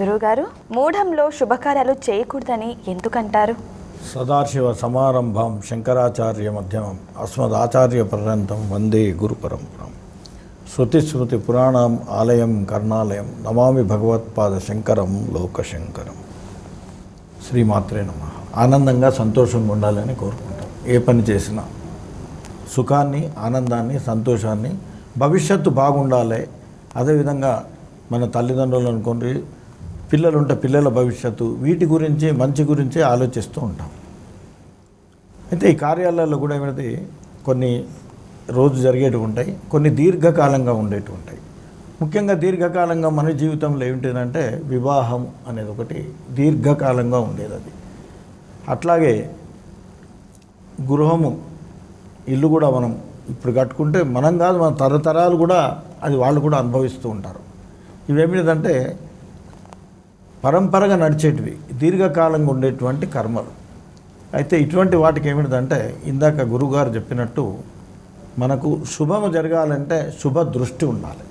గురువుగారు మూఢంలో శుభకార్యాలు చేయకూడదని ఎందుకంటారు? సదాశివ సమారంభం శంకరాచార్య మధ్యమం అస్మదాచార్య పర్యంతం వందే గురు పరంపరం. శృతి స్మృతి పురాణం ఆలయం కర్ణాలయం నమామి భగవత్పాద శంకరం లోకశంకరం శ్రీమాత్రే నమ. ఆనందంగా సంతోషంగా ఉండాలని కోరుకుంటాం. ఏ పని చేసినా సుఖాన్ని ఆనందాన్ని సంతోషాన్ని భవిష్యత్తు బాగుండాలి. అదేవిధంగా మన తల్లిదండ్రులు అనుకోండి పిల్లలు ఉంటే పిల్లల భవిష్యత్తు వీటి గురించి మంచి గురించి ఆలోచిస్తూ ఉంటాం. అయితే ఈ కార్యాలయాల్లో కూడా ఏమిటి కొన్ని రోజు జరిగేటివి ఉంటాయి కొన్ని దీర్ఘకాలంగా ఉండేటివి ఉంటాయి. ముఖ్యంగా దీర్ఘకాలంగా మన జీవితంలో ఏమిటిదంటే వివాహం అనేది ఒకటి దీర్ఘకాలంగా ఉండేది అది. అట్లాగే గృహము ఇల్లు కూడా మనం ఇప్పుడు కట్టుకుంటే మనం కాదు మన తరతరాలు కూడా అది వాళ్ళు కూడా అనుభవిస్తూ ఉంటారు. ఇవేమిటంటే పరంపరగా నడిచేటివి దీర్ఘకాలంగా ఉండేటువంటి కర్మలు. అయితే ఇటువంటి వాటికి ఏమిటిదంటే ఇందాక గురుగారు చెప్పినట్టు మనకు శుభము జరగాలంటే శుభ దృష్టి ఉండాలి.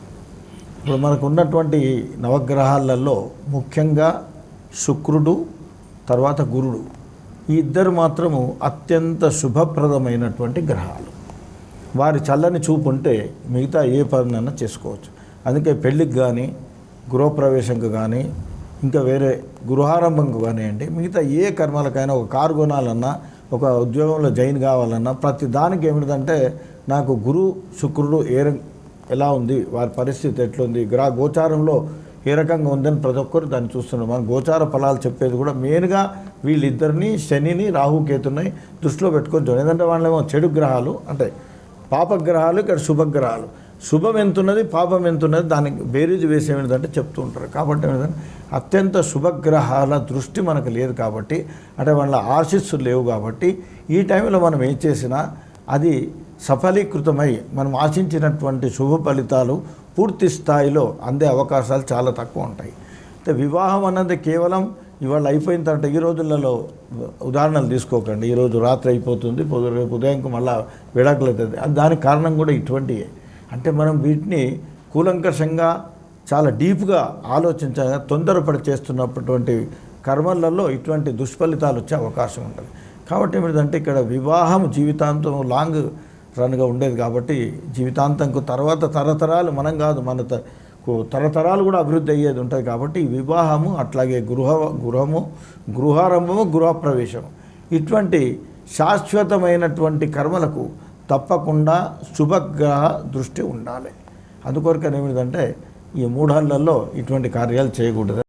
ఇప్పుడు మనకు ఉన్నటువంటి నవగ్రహాలలో ముఖ్యంగా శుక్రుడు తర్వాత గురుడు ఈ ఇద్దరు మాత్రము అత్యంత శుభప్రదమైనటువంటి గ్రహాలు. వారి చల్లని చూపు ఉంటే మిగతా ఏ పనైనా చేసుకోవచ్చు. అందుకే పెళ్ళికి కానీ గృహప్రవేశంకు కానీ ఇంకా వేరే గృహారంభంకు కానివ్వండి మిగతా ఏ కర్మలకైనా ఒక కారు కొనాలన్నా ఒక ఉద్యోగంలో జాయిన్ కావాలన్నా ప్రతి దానికి ఏమిటంటే నాకు గురు శుక్రుడు ఏ ఎలా ఉంది వారి పరిస్థితి ఎట్లుంది గ్రహ గోచారంలో ఏ రకంగా ఉందని ప్రతి ఒక్కరు దాన్ని చూస్తున్నారు. మన గోచార ఫలాలు చెప్పేది కూడా మెయిన్గా వీళ్ళిద్దరిని శనిని రాహుకేతుని దృష్టిలో పెట్టుకొని ఎందుకంటే వాళ్ళేమో చెడు గ్రహాలు అంటే పాపగ్రహాలు ఇక్కడ శుభగ్రహాలు. శుభం ఎంతున్నది పాపం ఎంతున్నది దానికి బేరీజు వేసేమిటంటే చెప్తూ ఉంటారు. కాబట్టి ఏంటంటే అత్యంత శుభగ్రహాల దృష్టి మనకు లేదు కాబట్టి అంటే వాళ్ళ ఆశీస్సులు లేవు కాబట్టి ఈ టైంలో మనం ఏం చేసినా అది సఫలీకృతమై మనం ఆశించినటువంటి శుభ ఫలితాలు పూర్తి స్థాయిలో అందే అవకాశాలు చాలా తక్కువ ఉంటాయి. అయితే వివాహం అన్నది కేవలం ఇవాళ అయిపోయిన తర్వాత ఈ రోజులలో ఉదాహరణలు తీసుకోకండి. ఈరోజు రాత్రి అయిపోతుంది పొద్దు రేపు ఉదయంకు మళ్ళీ విడాకులు అవుతుంది అది దానికి కారణం కూడా ఇటువంటివే అంటే మనం వీటిని కూలంకషంగా చాలా డీప్గా ఆలోచించగా తొందరపడి చేస్తున్నటువంటి కర్మలలో ఇటువంటి దుష్ఫలితాలు వచ్చే అవకాశం ఉంటుంది. కాబట్టి ఏమిటంటే ఇక్కడ వివాహం జీవితాంతం లాంగ్ రన్గా ఉండేది కాబట్టి జీవితాంతంకు తర్వాత తరతరాలు మనం కాదు మన తరతరాలు కూడా అభివృద్ధి అయ్యేది ఉంటుంది కాబట్టి వివాహము అట్లాగే గృహ గృహము గృహారంభము గృహప్రవేశము. ఇటువంటి శాశ్వతమైనటువంటి కర్మలకు తప్పకుండా శుభగ్రహ దృష్టి ఉండాలి. అందుకొరకని ఏమిటంటే ఈ మూఢాళ్ళల్లో ఇటువంటి కార్యాలు చేయకూడదు.